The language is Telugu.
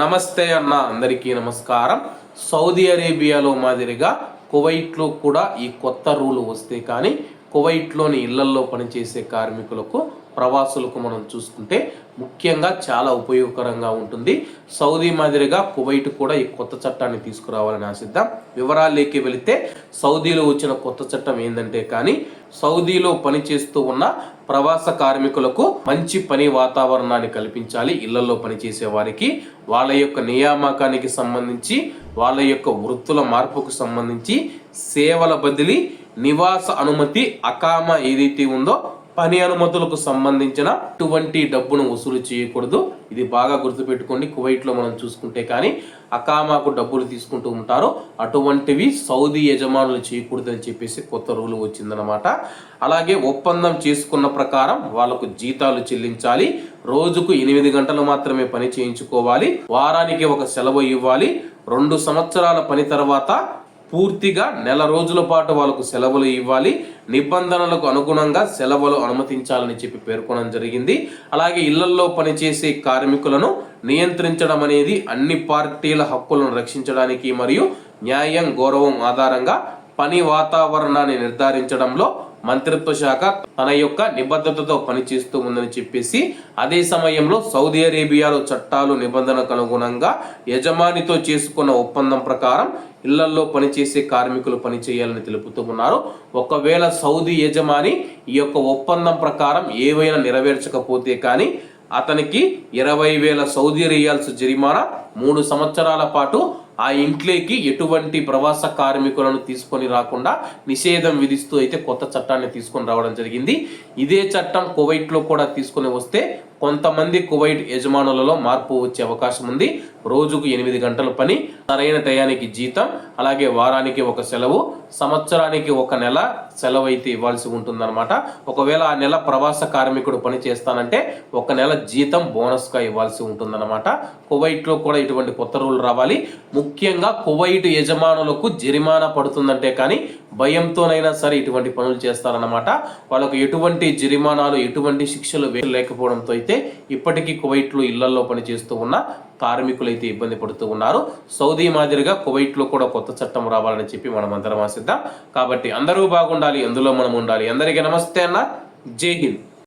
నమస్తే అన్న అందరికీ నమస్కారం. సౌదీ అరేబియాలో మాదిరిగా కువైట్లో కూడా ఈ కొత్త రూల్ వస్తే కానీ కువైట్లోని ఇళ్ళల్లో పనిచేసే కార్మికులకు ప్రవాసులకు మనం చూసుకుంటే ముఖ్యంగా చాలా ఉపయోగకరంగా ఉంటుంది. సౌదీ మాదిరిగా కువైట్ కూడా ఈ కొత్త చట్టాన్ని తీసుకురావాలని ఆశిద్దాం. వివరాల్లోకి వెళితే సౌదీలో వచ్చిన కొత్త చట్టం ఏంటంటే కానీ సౌదీలో పనిచేస్తూ ఉన్న ప్రవాస కార్మికులకు మంచి పని వాతావరణాన్ని కల్పించాలి. ఇళ్ళలో పనిచేసే వారికి వాళ్ళ యొక్క నియామకానికి సంబంధించి వాళ్ళ యొక్క వృత్తుల మార్పుకు సంబంధించి సేవల బదిలీ నివాస అనుమతి అకామ ఏదైతే ఉందో పని అనుమతులకు సంబంధించిన అటువంటి డబ్బును వసూలు చేయకూడదు. ఇది బాగా గుర్తుపెట్టుకోండి. కువైట్లో మనం చూసుకుంటే కానీ అకామాకు డబ్బులు తీసుకుంటూ ఉంటారు. అటువంటివి సౌదీ యజమానులు చేయకూడదు అని చెప్పేసి కొత్త రూల్ వచ్చిందనమాట అలాగే ఒప్పందం చేసుకున్న ప్రకారం వాళ్ళకు జీతాలు చెల్లించాలి. రోజుకు ఎనిమిది గంటలు మాత్రమే పని చేయించుకోవాలి. వారానికి ఒక సెలవు ఇవ్వాలి. రెండు సంవత్సరాల పని తర్వాత పూర్తిగా నెల రోజుల పాటు వాళ్ళకు సెలవులు ఇవ్వాలి. నిబంధనలకు అనుగుణంగా సెలవులు అనుమతించాలని చెప్పి పేర్కొనడం జరిగింది. అలాగే ఇళ్ళల్లో పనిచేసే కార్మికులను నియంత్రించడం అనేది అన్ని పార్టీల హక్కులను రక్షించడానికి మరియు న్యాయం గౌరవం ఆధారంగా పని వాతావరణాన్ని నిర్ధారించడంలో మంత్రిత్వ శాఖ తన యొక్క నిబద్ధతతో పనిచేస్తూ ఉందని చెప్పేసి అదే సమయంలో సౌదీ అరేబియాలో చట్టాలు నిబంధనకు అనుగుణంగా యజమానితో చేసుకున్న ఒప్పందం ప్రకారం ఇళ్ళల్లో పనిచేసే కార్మికులు పనిచేయాలని తెలుపుతూ ఉన్నారు. ఒకవేళ సౌదీ యజమాని ఈ యొక్క ఒప్పందం ప్రకారం ఏవైనా నెరవేర్చకపోతే కానీ అతనికి ఇరవై వేల సౌదీ రియాల్స్ జరిమానా మూడు సంవత్సరాల పాటు ఆ ఇంట్లోకి ఎటువంటి ప్రవాస కార్మికులను తీసుకొని రాకుండా నిషేధం విధిస్తూ అయితే కొత్త చట్టాన్ని తీసుకొని రావడం జరిగింది. ఇదే చట్టం కువైట్లో కూడా తీసుకొని వస్తే కొంతమంది కువైట్ యజమానులలో మార్పు వచ్చే అవకాశం ఉంది. రోజుకు ఎనిమిది గంటల పని సరైన టయానికి జీతం అలాగే వారానికి ఒక సెలవు సంవత్సరానికి ఒక నెల సెలవు అయితే ఇవ్వాల్సి ఉంటుందన్నమాట. ఒకవేళ ఆ నెల ప్రవాస కార్మికుడు పని చేస్తానంటే ఒక నెల జీతం బోనస్గా ఇవ్వాల్సి ఉంటుందన్నమాట. కువైట్లో కూడా ఇటువంటి కొత్త రూల్ రావాలి. ముఖ్యంగా కువైట్ యజమానులకు జరిమానా పడుతుందంటే కానీ భయంతోనైనా సరే ఇటువంటి పనులు చేస్తారన్నమాట. వాళ్ళకు ఎటువంటి జరిమానాలు ఎటువంటి శిక్షలు వేయలేకపోవడంతో అయితే ఇప్పటికీ కువైట్లో ఇళ్ళలో పనిచేస్తూ ఉన్న కార్మికులైతే ఇబ్బంది పడుతూ ఉన్నారు. సౌదీ మాదిరిగా కువైట్లో కూడా కొత్త చట్టం రావాలని చెప్పి మనం అందరం ఆశిద్దాం. కాబట్టి అందరూ బాగుండాలి అందులో మనం ఉండాలి. అందరికీ నమస్తే అన్న. జై హింద్.